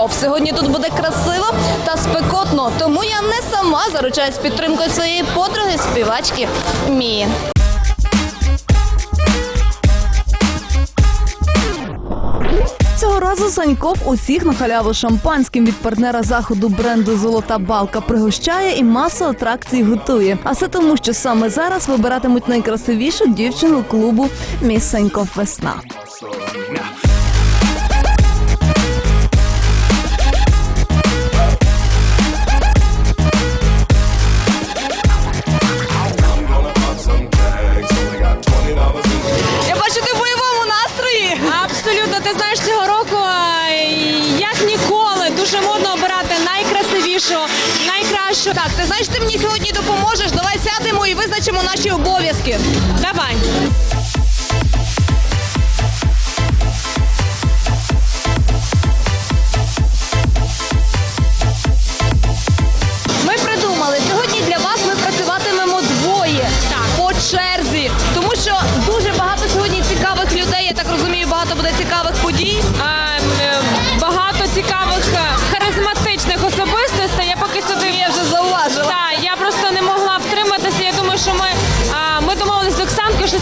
Саньков. Сьогодні тут буде красиво та спекотно, тому я не сама заручаюсь підтримкою своєї подруги співачки Мії. Цього разу Саньков усіх на халяву шампанським від партнера заходу бренду Золота балка пригощає і масу атракцій готує. А все тому, що саме зараз вибиратимуть найкрасивішу дівчину клубу Міс Саньков Весна. Обов'язки.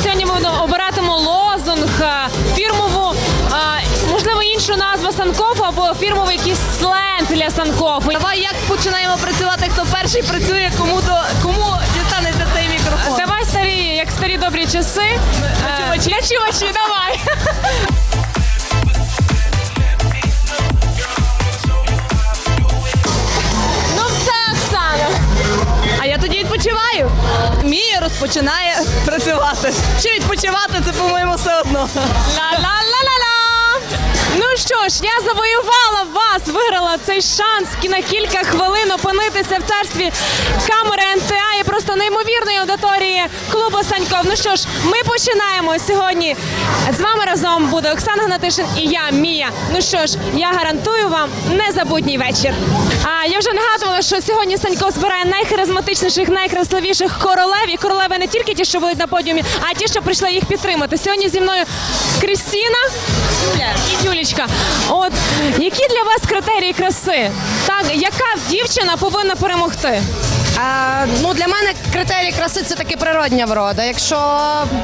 Сьогодні ми обиратимо лозунг, фірмову, можливо, іншу назву Санкофу або фірмовий якийсь сленг для Санкофу. Давай як починаємо працювати, хто перший працює, кому до кому дістанеться цей мікрофон. Давай старі, як старі добрі часи. Е, Начувачі, давай. Мія розпочинає працювати. Чи відпочивати, це, по-моєму, все одно. Ла-ла-ла-ла-ла! Ну що ж, я завоювала вас, виграла цей шанс на кілька хвилин опинитися в царстві камери НТА і просто неймовірної аудиторії клубу Саньков. Ну що ж, ми починаємо сьогодні. З вами разом буде Оксана Гнатишин і я, Мія. Ну що ж, я гарантую вам незабутній вечір. А я вже нагадувала, що сьогодні Саньков збирає найхаризматичніших, найкрасивіших королев. І королеви не тільки ті, що будуть на подіумі, а ті, що прийшли їх підтримати. Сьогодні зі мною Крістіна і Юлічка. От які для вас критерії краси? Так, яка дівчина повинна перемогти? А, ну, для мене критерій краси це таки природня врода. Якщо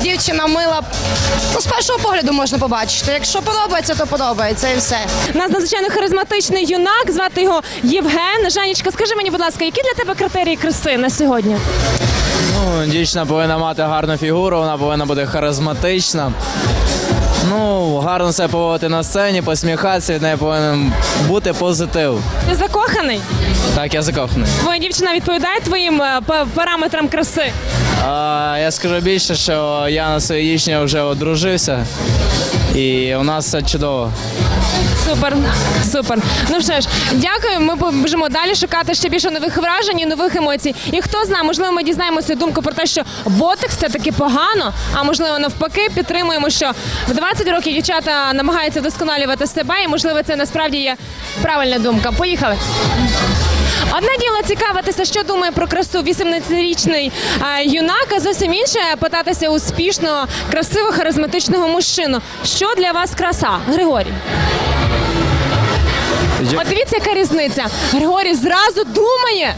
дівчина мила, ну, з першого погляду можна побачити. Якщо подобається, то подобається і все. У нас надзвичайно харизматичний юнак, звати його Євген. Жанічка, скажи мені, будь ласка, які для тебе критерії краси на сьогодні? Ну, дівчина повинна мати гарну фігуру, вона повинна бути харизматична. Ну, гарно себе поводити на сцені, посміхатися, від неї повинен бути позитив. Ти закоханий? Так, я закоханий. Твоя дівчина відповідає твоїм е, па- параметрам краси? Я скажу більше, що я на своїй дівчині вже одружився, і у нас все чудово. Супер, супер. Ну що ж, дякую. Ми побіжимо далі шукати ще більше нових вражень і нових емоцій. І хто знає, можливо, ми дізнаємося думку про те, що ботекс це таки погано, а можливо, навпаки, підтримуємо, що в 20 років дівчата намагаються вдосконалювати себе, і можливо, це насправді є правильна думка. Поїхали. Одне діло цікавитися, що думає про красу 18-річний е, юнак, а зовсім інше питатися успішного, красивого, харизматичного мужчину. Що для вас краса, Григорій? От дивіться, яка різниця. Григорій зразу думає.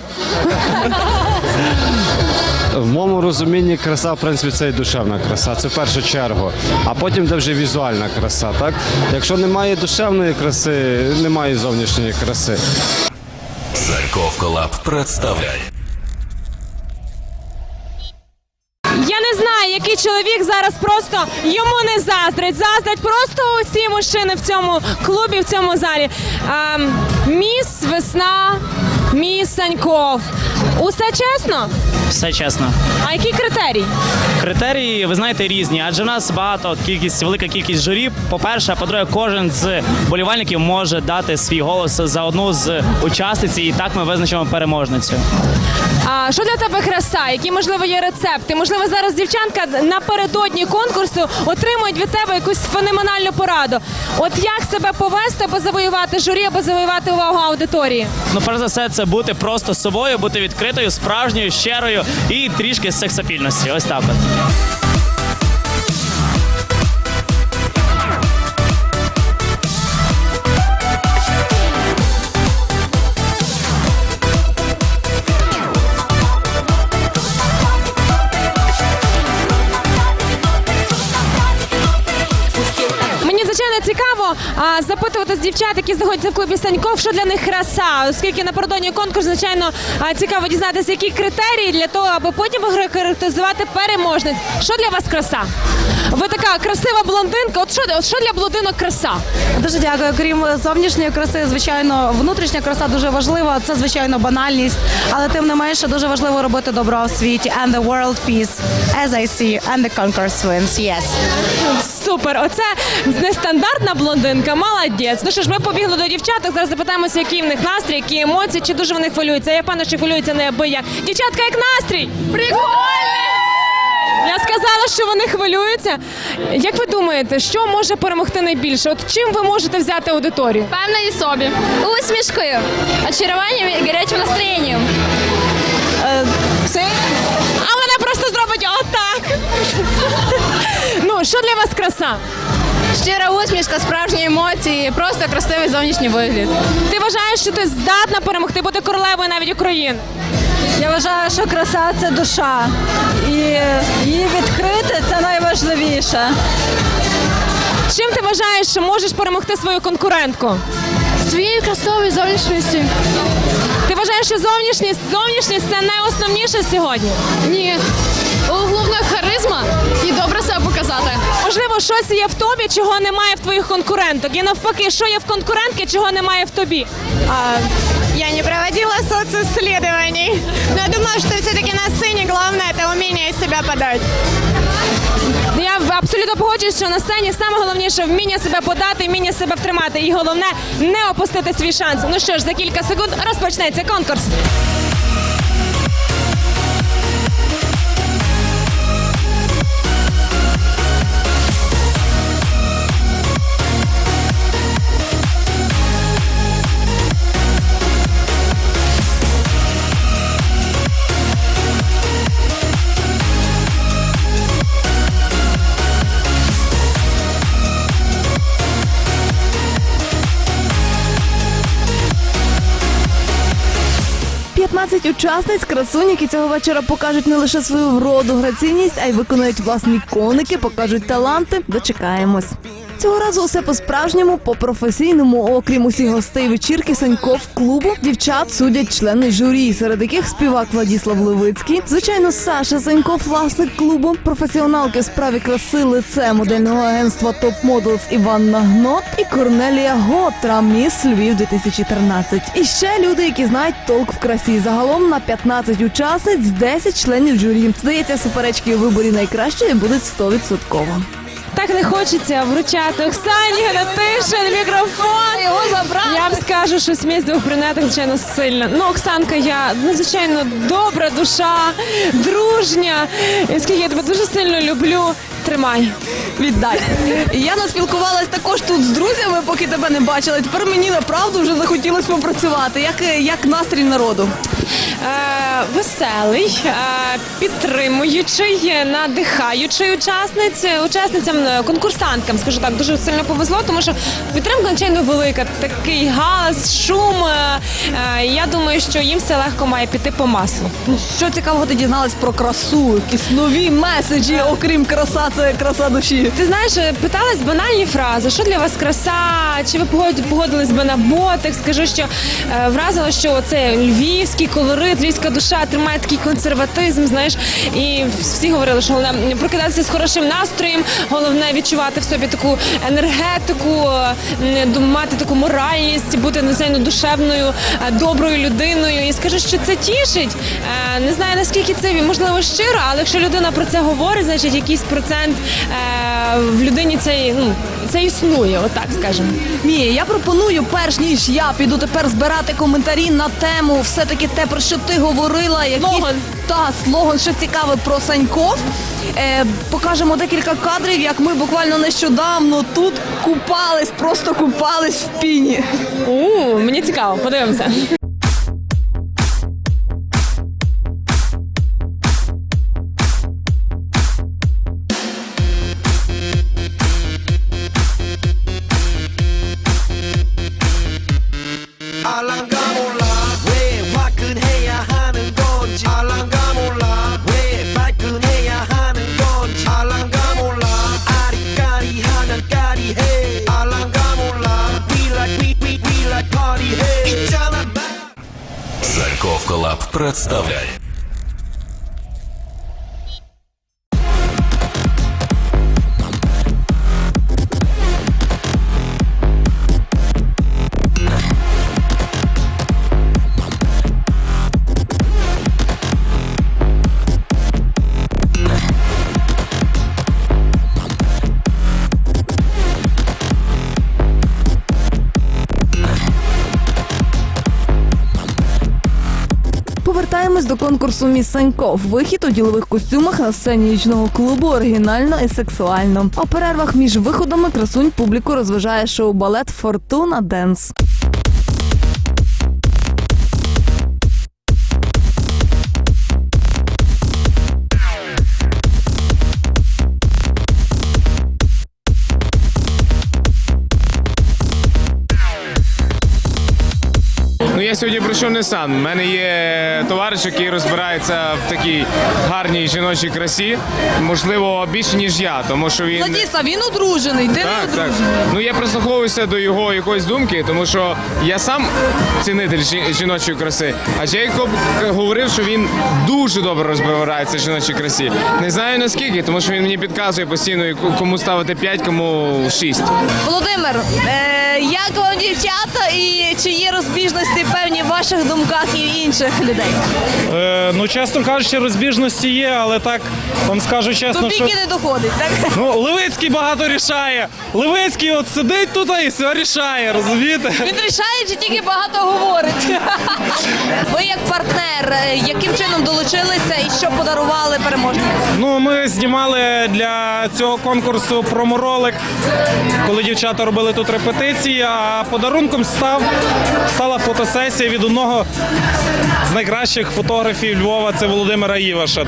В моєму розумінні краса, в принципі, це і душевна краса. Це в першу чергу. А потім де вже візуальна краса. Так? Якщо немає душевної краси, немає зовнішньої краси. Зарков Колаб представляє. Я не знаю, який чоловік зараз просто йому не заздрить. Заздрить просто усі мужчини в цьому клубі, в цьому залі. Ем, міс Весна, міс Саньков. Усе чесно? Все чесно. А який критерій? Критерії, ви знаєте, різні, адже в нас багато кількість, велика кількість журі. По-перше, а по-друге, кожен з болівальників може дати свій голос за одну з учасниць, і так ми визначимо переможницю. А що для тебе краса? Які можливо є рецепти? Можливо, зараз дівчанка напередодні конкурсу отримують від тебе якусь феноменальну пораду. От як себе повести, аби завоювати журі, аби завоювати увагу аудиторії? Ну, перш за все, це бути просто собою, бути відкритою, справжньою, щирою і трішки сексапільності. Ось так от. А, запитувати з дівчат, які знаходяться в клубі Саньков, що для них краса, оскільки напередодні конкурсу, звичайно, а, цікаво дізнатися, які критерії для того, аби потім характеризувати переможниць. Що для вас краса? Ви така красива блондинка. От що, от що для блондинок краса? Дуже дякую. Крім зовнішньої краси, звичайно, внутрішня краса дуже важлива. Це звичайно банальність, але тим не менше дуже важливо робити добро в світі. And the world peace, as I see, and the conquerors wins. Yes. Супер, оце нестандартна блондинка, молодець. Ну що ж, ми побігли до дівчаток. Зараз запитаємося, який в них настрій, які емоції, чи дуже вони хвилюються. Я певно, що хвилюються неабияк. Дівчатка, як настрій? Прикольно! Я сказала, що вони хвилюються. Як ви думаєте, що може перемогти найбільше? От чим ви можете взяти аудиторію? Впевнені собі. Усмішкою, очаруванням і гарячим настроєнням. Це? А вона просто зробить отак. Що для вас краса? Щира усмішка, справжні емоції, просто красивий зовнішній вигляд. Ти вважаєш, що ти здатна перемогти бути королевою навіть України? Я вважаю, що краса це душа, і її відкрити це найважливіше. Чим ти вважаєш, що можеш перемогти свою конкурентку? Своєю красовою зовнішністю. Ти вважаєш, що зовнішність, зовнішність це найосновніше сьогодні? Ні. Головна харизма і добре. Можливо, щось є в тобі, чого немає в твоїх конкуренток. І навпаки, що є в конкурентки, чого немає в тобі. Я не проводила социсследований, но я думаю, что все-таки на сцене главное это умение себя подать. Я абсолютно погоджуюсь, що на сцені саме головніше вміння себе подати, вміння себе втримати. І головне не опустити свій шанс. Ну що ж, за кілька секунд розпочнеться конкурс. – учасниць красунь, які цього вечора покажуть не лише свою вроду, граційність, а й виконають власні коники, покажуть таланти. Дочекаємось. Цього разу усе по-справжньому, по-професійному, окрім усіх гостей вечірки Саньков клубу, дівчат судять члени журі, серед яких співак Владіслав Левицький, звичайно, Саша Саньков, власник клубу, професіоналки в справі краси лице модельного агентства Топ Моделс Іванна Гнот і Корнелія Готра, міс Львів 2013. І ще люди, які знають толк в красі. Загалом на 15 учасниць 10 членів журі. Здається, суперечки у виборі найкращої будуть 100%. Так не хочеться вручати Оксані Гнатишин мікрофон. Його забрати. Я вам скажу, що смісь двох брюнеток, звичайно, сильна. Ну, Оксанка, я надзвичайно добра душа, дружня. Скільки я тебе дуже сильно люблю. Тримай. Віддай. Я наспілкувалась також тут з друзями, поки тебе не бачила. Тепер мені направду вже захотілося попрацювати. Як, як настрій народу? Е, веселий, е, підтримуючий, надихаючий учасниць, учасницям, е, конкурсанткам, скажу так, дуже сильно повезло, тому що підтримка надзвичайно велика. Такий галас, шум. я думаю, що їм все легко має піти по маслу. Що цікавого ти дізналась про красу? Якісь нові меседжі, окрім краса, це краса душі. Ти знаєш, питалась банальні фрази, що для вас краса, чи ви погод- погодились би на ботик? Скажу, що вразило, що це львівський колорит, львівська душа тримає такий консерватизм, знаєш, і всі говорили, що головне прокидатися з хорошим настроєм, головне відчувати в собі таку енергетику, мати таку моральність, бути надзвичайно душевною, е, доброю людиною. І скажу, що це тішить. Е, Не знаю наскільки це можливо щиро, але якщо людина про це говорить, значить якийсь процент е, в людині цей ну це існує, отак скажемо. Мія, я пропоную, перш ніж я піду тепер збирати коментарі на тему, все-таки те, про що ти говорила, якісь Слоган. та слоган, що цікаве про Саньков. Е, покажемо декілька кадрів, як ми буквально нещодавно тут купались, просто купались в піні. У мені цікаво, подивимося. Конкурсу Міс Саньков. Вихід у ділових костюмах на сцені нічного клубу оригінально і сексуально. У перервах між виходами красунь публіку розважає шоу балет Фортуна Денс. Я сьогодні прийшов не сам. У мене є товариш, який розбирається в такій гарній жіночій красі. Можливо, більше ніж я, тому що він Владіслав, він одружений, ти так, не так. одружений. Ну я прислуховуюся до його якоїсь думки, тому що я сам цінитель жі- жіночої краси. А Джейкоб говорив, що він дуже добре розбирається в жіночій красі. Не знаю наскільки, тому що він мені підказує постійно, яку- кому ставити 5, кому 6. Володимир, е, як вам дівчата і чи є розбіжності певні в ваших думках і інших людей? Е, ну, чесно кажучи, розбіжності є, але так вам скажу чесно, До що піки не доходить, так? ну, Левицький багато рішає. Левицький от сидить тут і все рішає, розумієте? Він рішає чи тільки багато говорить? Ви як партнер, е, яким чином долучилися і що подарували переможнику? Ну, ми знімали для цього конкурсу проморолик, коли дівчата робили тут репетиції, а подарунком став стала фотосесія від одного з найкращих фотографів Львова, це Володимира Іваша.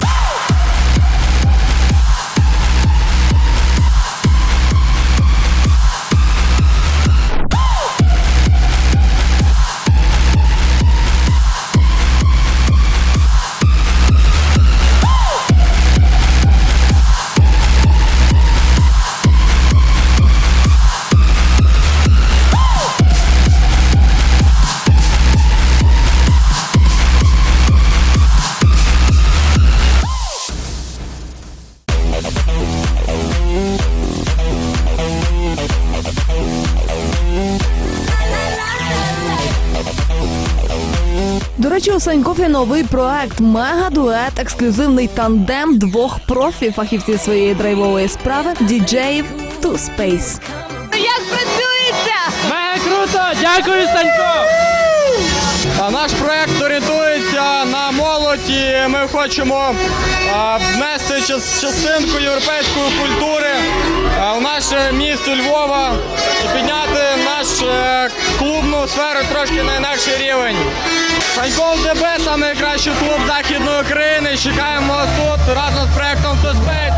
До речі, у Саньков є новий проект Мега-дует, ексклюзивний тандем двох профі фахівців своєї драйвової справи діджеїв Two Space. Як працюється? Мега круто! Дякую, Санько! Наш проект орієнтується на молодь і ми хочемо а, внести час- частинку європейської культури а, в наше місто Львова і підняти нашу клубну сферу трошки на інакший рівень. Саньков ДБ – найкращий клуб Західної України. Чекаємо вас тут разом з проектом «To Space».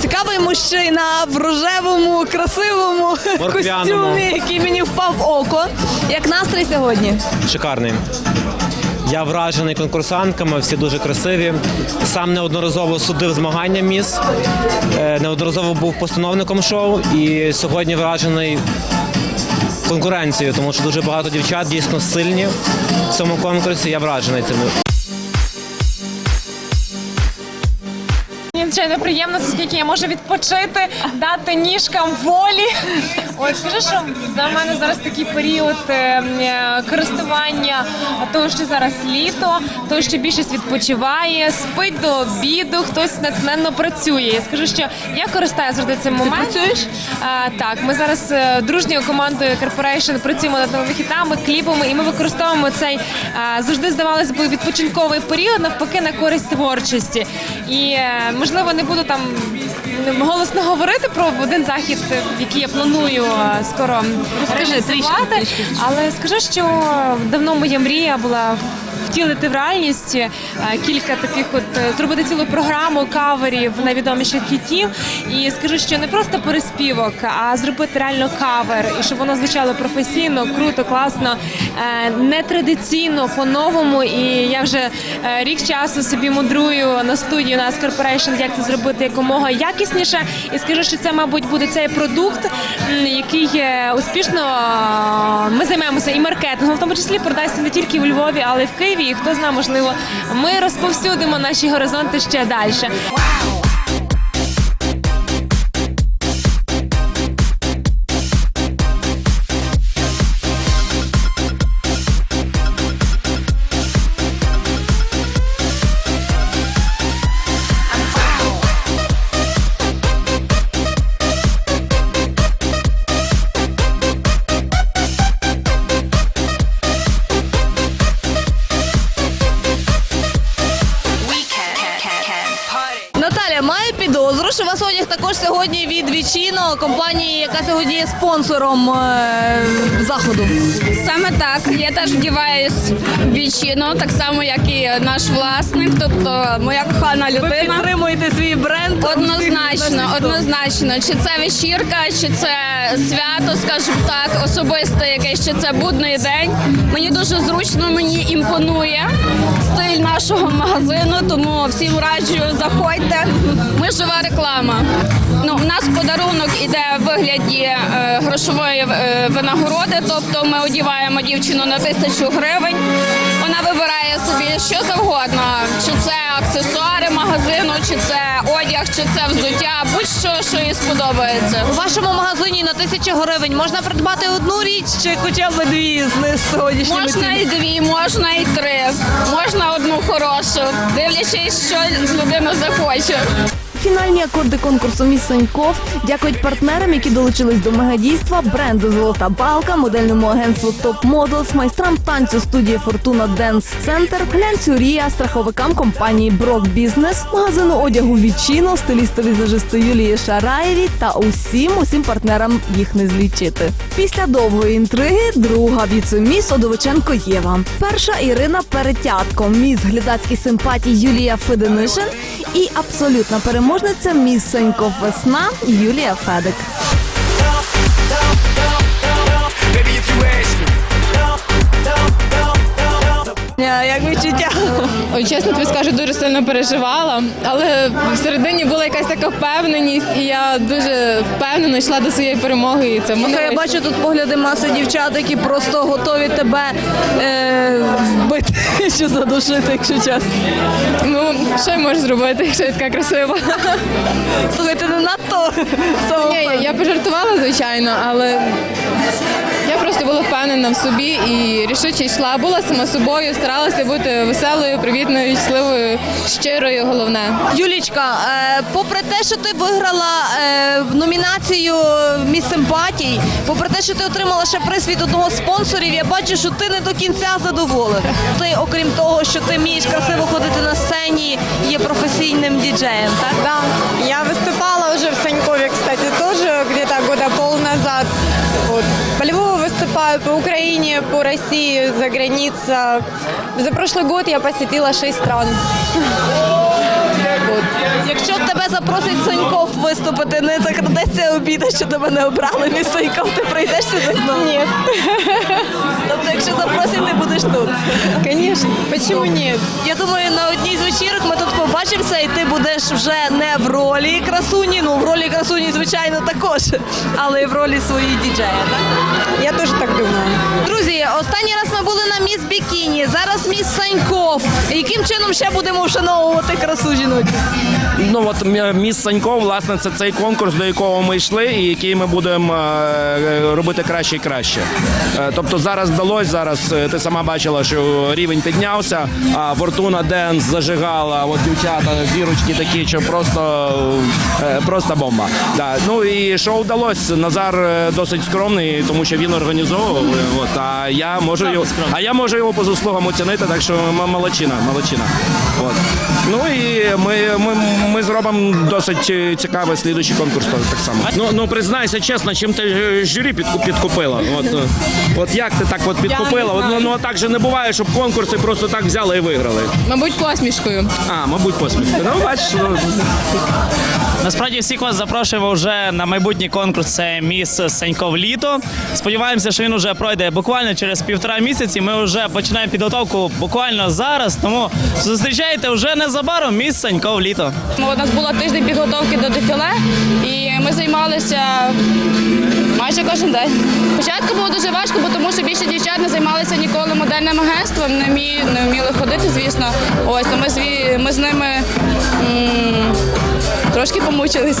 Цікавий мужчина в рожевому, красивому костюмі, який мені впав в око. Як настрій сьогодні? Шикарний. Я вражений конкурсантками, всі дуже красиві. Сам неодноразово судив змагання міс, е, неодноразово був постановником шоу і сьогодні вражений конкуренцією, тому що дуже багато дівчат дійсно сильні в цьому конкурсі. Я вражений цим. Звичайно приємно, оскільки я можу відпочити, дати ніжкам волі. Ой, скажи, що за мене зараз такий період е, е, користування того, що зараз літо, того, що більшість відпочиває, спить до обіду, хтось натхненно працює. Я скажу, що я користаюся завжди цим моментом. працюєш? так, ми зараз е, дружньою командою Corporation працюємо над новими хітами, кліпами, і ми використовуємо цей завжди здавалось би відпочинковий період навпаки на користь творчості. І можливо не буду там голосно говорити про один захід, який я планую скоро реалізувати, але скажу, що давно моя мрія була втілити в реальність е, кілька таких, от е, зробити цілу програму каверів найвідоміших хітів. І скажу, що не просто переспівок, а зробити реально кавер, і щоб воно звучало професійно, круто, класно, е, нетрадиційно, по-новому. І я вже рік часу собі мудрую на студії на Corporation, як це зробити якомога якісніше. І скажу, що це, мабуть, буде цей продукт, який успішно ми займаємося і маркетингом, в тому числі продасться не тільки в Львові, але й в Києві. І хто знає, можливо, ми розповсюдимо наші горизонти ще далі. Компанії, яка сьогодні є спонсором е, заходу. Саме так. Я теж вдіваюсь в вічину, так само, як і наш власник, тобто моя кохана Ви людина. підтримуєте свій бренд. Однозначно, однозначно. Чи це вечірка, чи це свято, скажімо так, особисте якесь, чи це будний день. Мені дуже зручно, мені імпонує стиль нашого магазину, тому всім раджу, заходьте. Ми жива реклама. Ну, у нас подарунок іде в вигляді е, грошової е, винагороди, тобто ми одіваємо дівчину на тисячу гривень. Вона вибирає собі що завгодно, чи це аксесуари магазину, чи це одяг, чи це взуття, будь-що, що їй сподобається. У вашому магазині на тисячу гривень можна придбати одну річ чи хоча б дві з сьогоднішніми Можна і дві, можна і три, можна одну хорошу, дивлячись, що людина захоче. Фінальні акорди конкурсу Міс Саньков дякують партнерам, які долучились до мегадійства, бренду Золота Балка, модельному агентству Топ Models, майстрам танцю студії Фортуна Денс Центр, глянцю Рія, страховикам компанії Брок Бізнес, магазину одягу Вічіно, стилісту візажисту Юлії Шараєві та усім усім партнерам їх не злічити. Після довгої інтриги друга віце-міс Одовиченко Єва. Перша Ірина Перетятко, міс глядацьких симпатій Юлія Феденишин і абсолютна переможниця міс Саньков Весна Юлія Федик. Як відчуття? Ой, чесно тобі скажу, дуже сильно переживала, але всередині була якась така впевненість, і я дуже впевнено йшла до своєї перемоги. І це мене Я бачу тут погляди маси дівчат, які просто готові тебе е, вбити чи задушити, якщо чесно. Ну, що я можу зробити, якщо я така красива? Слухай, ти не надто Ні, я пожартувала, звичайно, але просто була впевнена в собі і рішуче йшла. Була сама собою, старалася бути веселою, привітною, щасливою, щирою, головне. Юлічка, е, попри те, що ти виграла е, номінацію Міс Симпатій, попри те, що ти отримала ще приз від одного з спонсорів, я бачу, що ти не до кінця задоволена. Ти, окрім того, що ти вмієш красиво ходити на сцені, є професійним діджеєм, так? Да, я выступала уже в Санькове, по Украине, по России, за граница. За прошлый год я посетила 6 стран. Якщо тебе запросить виступити, не закрадеться обіда, що тебе не обрали міс Саньков, ти прийдеш сюди знову? Нет. Тобто, якщо запросять, ти будеш тут. Конечно. Почему нет? Я думаю, на одній з вечірок ми тут побачимося, і ти будеш вже не в ролі красуні, ну в ролі красуні, звичайно, також, але й в ролі своєї діджея, так? Я тоже так думаю. Друзі, останній раз ми були на міс Бікіні, зараз міс Саньков. Яким чином ще будемо вшановувати красу жіночу? Ну от міс Санько, власне, це цей конкурс, до якого ми йшли, і який ми будемо е, робити краще і краще. Е, Тобто зараз вдалося, зараз е, ти сама бачила, що рівень піднявся, а Фортуна Денс зажигала, от дівчата зірочки такі, що просто, просто бомба. Да. Ну і що вдалося? Назар досить скромний, тому що він організовував. От, а я можу його, а я можу його по заслугам оцінити, так що молодчина, молодчина. От. Ну і ми, ми, ми зробимо досить е, цікавий слідуючий конкурс так- так само. Ну, ну признайся чесно, чим ти жюрі журі підку- підкупила? От, е, от як ти так от підкупила? От, ну, ну так же не буває, щоб конкурси просто так взяли і виграли. Мабуть, посмішкою. А, мабуть, посмішка. Ну, бачиш, ну, Насправді всіх вас запрошуємо вже на майбутній конкурс. Це міс Саньков літо. Сподіваємося, що він вже пройде буквально через півтора місяці. Ми вже починаємо підготовку буквально зараз. Тому зустрічайте вже незабаром міс Саньков літо. У нас було тиждень підготовки до дефіле, і ми займалися майже кожен день. Спочатку було дуже важко, бо тому що більше дівчат не займалися ніколи модельним агентством, не, вмі, не вміли ходити, звісно. Ось то ми, ми з ними м, трошки помучились.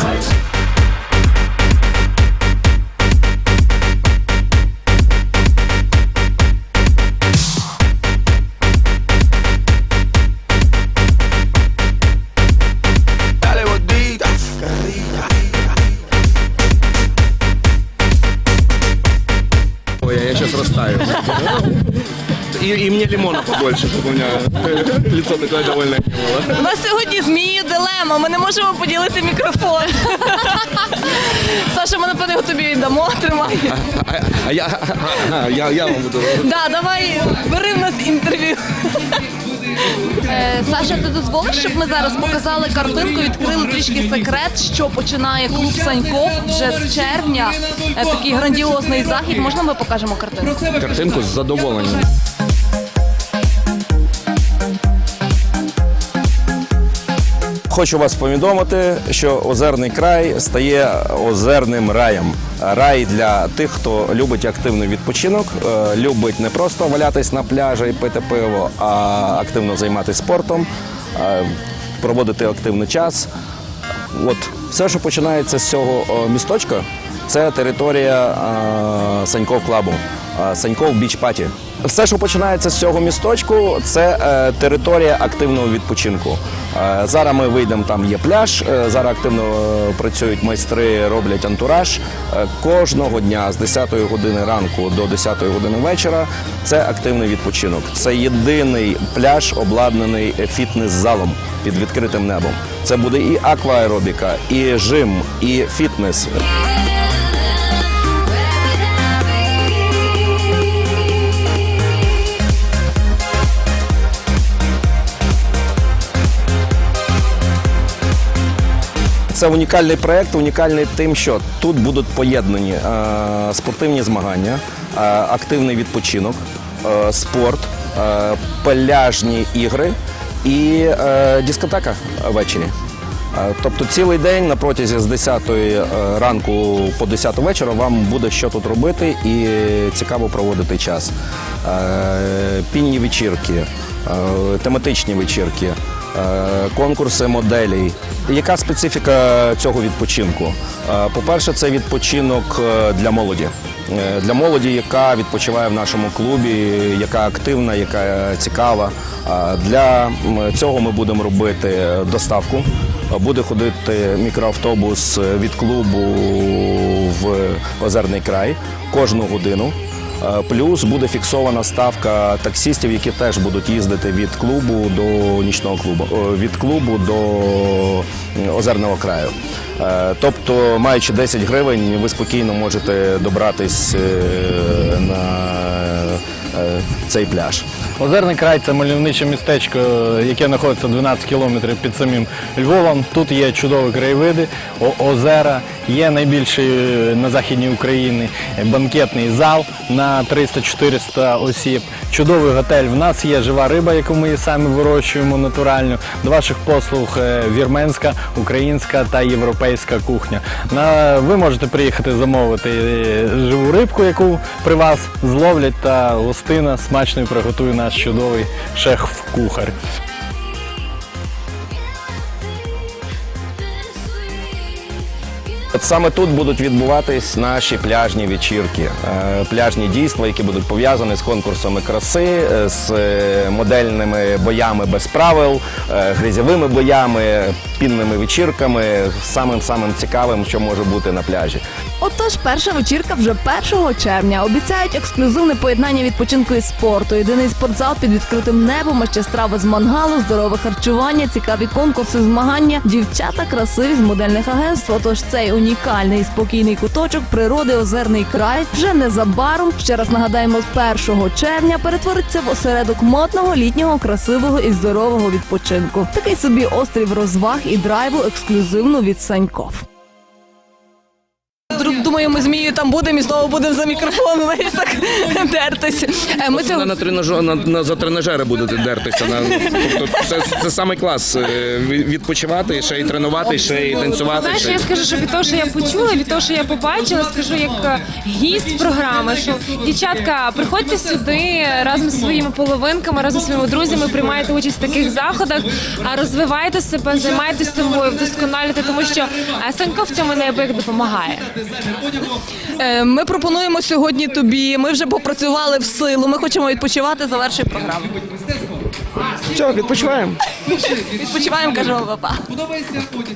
Я сейчас растаю. И, и мне лимона побольше, чтобы у меня лицо такое довольное не было. У нас сьогодні змії дилема. Ми не можемо поділити мікрофон. Саша, ми напевно тобі віддамо. Тримай. А, а я, а, я, я вам буду. Да, давай, бери в нас інтерв'ю. Е, Саша, ти дозволиш, щоб ми зараз показали картинку, відкрили трішки секрет, що починає клуб Саньков вже з червня. Е, Такий грандіозний захід. Можна ми покажемо картинку? Картинку з задоволенням. Хочу вас повідомити, що озерний край стає озерним раєм. Рай для тих, хто любить активний відпочинок, е, любить не просто валятись на пляжі і пити пиво, а активно займатися спортом, е, проводити активний час. От все, що починається з цього місточка, це територія е, Саньков Клабу, е, Саньков Біч Паті. Все, що починається з цього місточку, це е, територія активного відпочинку. Е, зараз ми вийдемо, там є пляж. е, зараз активно е, працюють майстри, роблять антураж. Е, кожного дня з 10 години ранку до 10 години вечора це активний відпочинок. Це єдиний пляж, обладнаний фітнес-залом під відкритим небом. Це буде і акваеробіка, і жим, і фітнес. Це унікальний проєкт, унікальний тим, що тут будуть поєднані е, спортивні змагання, е, активний відпочинок, е, спорт, пляжні ігри і дискотека ввечері. Тобто цілий день на протязі з 10 е, ранку по 10 вечора вам буде що тут робити і цікаво проводити час. Пінні вечірки, тематичні вечірки, конкурси моделей. Яка специфіка цього відпочинку? Е, По-перше, це відпочинок е, для молоді. Е, Для молоді, яка відпочиває в нашому клубі, яка активна, яка цікава. Е, Для цього ми будемо робити доставку. Буде ходити мікроавтобус від клубу в Озерний край кожну годину. Е, Плюс буде фіксована ставка таксістів, які теж будуть їздити від клубу до нічного клубу, від клубу до озерного краю. Е, Тобто, маючи 10 гривень, ви спокійно можете добратись е, на е, цей пляж. Озерний край це мальовниче містечко, яке знаходиться 12 кілометрів під самим Львовом. Тут є чудові краєвиди, озера, є найбільший е, на західній Україні банкетний зал на 300-400 осіб. Чудовий готель. В нас є жива риба, яку ми самі вирощуємо натурально. До ваших послуг е, вірменська, українська та європейська кухня. Ви можете приїхати замовити е, живу рибку, яку при вас зловлять, та гостина смачно приготує наш чудовий шеф-кухар. От Саме тут будуть відбуватись наші пляжні вечірки, е, пляжні дійства, які будуть пов'язані з конкурсами краси, е, з е, модельними боями без правил, грязьовими боями, пінними вечірками, самим самим цікавим, що може бути на пляжі. Отож, перша вечірка вже 1 червня. Обіцяють ексклюзивне поєднання відпочинку і спорту. Єдиний спортзал під відкритим небом, а ще страви з мангалу, здорове харчування, цікаві конкурси, змагання, дівчата красиві з модельних агентств. Отож, цей унікальний спокійний куточок природи озерний край вже незабаром. Ще раз нагадаємо, з 1 червня перетвориться в осередок модного літнього, красивого і здорового відпочинку. Такий собі острів розваг і драйву ексклюзивно від Саньков. Думаю, ми змію там будемо і знову будемо за мікрофон знаєш, так дертись. Е, Ми цього на тренажер, на, на, за тренажери будете дертися. На, тобто це, це саме клас. е, ві- Відпочивати, ще й тренувати, ще й танцювати. Знаєш, ще й- я скажу, що від того, що я почула, від того, що я побачила, скажу як е, гість програми, що дівчатка, приходьте сюди разом зі своїми половинками, разом зі своїми друзями, приймайте участь в таких заходах, а розвивайте себе, займайтеся собою, вдосконалюйте, тому що е, Санько в цьому неабияк допомагає. Е, Ми пропонуємо сьогодні тобі. Ми вже попрацювали в силу. Ми хочемо відпочивати. Завершуй програму. Що, відпочиваємо? Відпочиваємо, кажемо папа. Подобається одяг,